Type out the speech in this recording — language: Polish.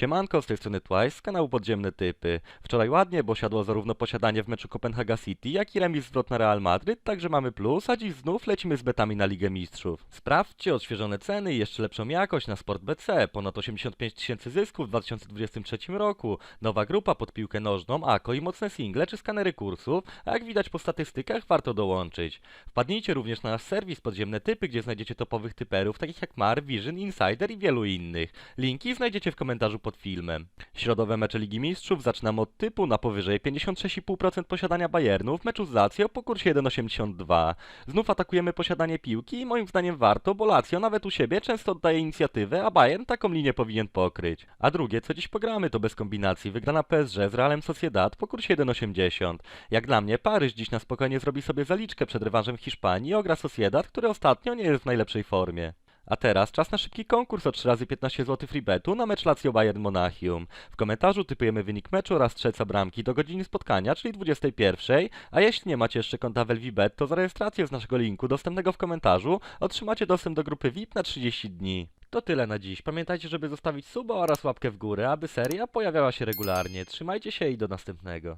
Siemanko, z tej strony Twice z kanału Podziemne Typy. Wczoraj ładnie, bo siadło zarówno posiadanie w meczu Copenhaga City, jak i remis zwrot na Real Madryt, także mamy plus, a dziś znów lecimy z betami na Ligę Mistrzów. Sprawdźcie odświeżone ceny i jeszcze lepszą jakość na Sport BC, ponad 85 tysięcy zysków w 2023 roku, nowa grupa pod piłkę nożną, AKO i mocne single czy skanery kursów, a jak widać po statystykach warto dołączyć. Wpadnijcie również na nasz serwis Podziemne Typy, gdzie znajdziecie topowych typerów takich jak Mar, Vision, Insider i wielu innych. Linki znajdziecie w komentarzu pod filmem. Środowe mecze Ligi Mistrzów zaczynamy od typu na powyżej 56,5% posiadania Bayernu w meczu z Lazio po kursie 1,82. Znów atakujemy posiadanie piłki i moim zdaniem warto, bo Lazio nawet u siebie często oddaje inicjatywę, a Bayern taką linię powinien pokryć. A drugie, co dziś pogramy, to bez kombinacji wygrana PSG z Realem Sociedad po kursie 1,80. Jak dla mnie, Paryż dziś na spokojnie zrobi sobie zaliczkę przed rewanżem Hiszpanii i ogra Sociedad, który ostatnio nie jest w najlepszej formie. A teraz czas na szybki konkurs o 3 razy 15 zł freebetu na mecz Lazio Bayern Monachium. W komentarzu typujemy wynik meczu oraz strzelca bramki do godziny spotkania, czyli 21, a jeśli nie macie jeszcze konta w LVBet, to za rejestrację z naszego linku dostępnego w komentarzu otrzymacie dostęp do grupy VIP na 30 dni. To tyle na dziś. Pamiętajcie, żeby zostawić suba oraz łapkę w górę, aby seria pojawiała się regularnie. Trzymajcie się i do następnego.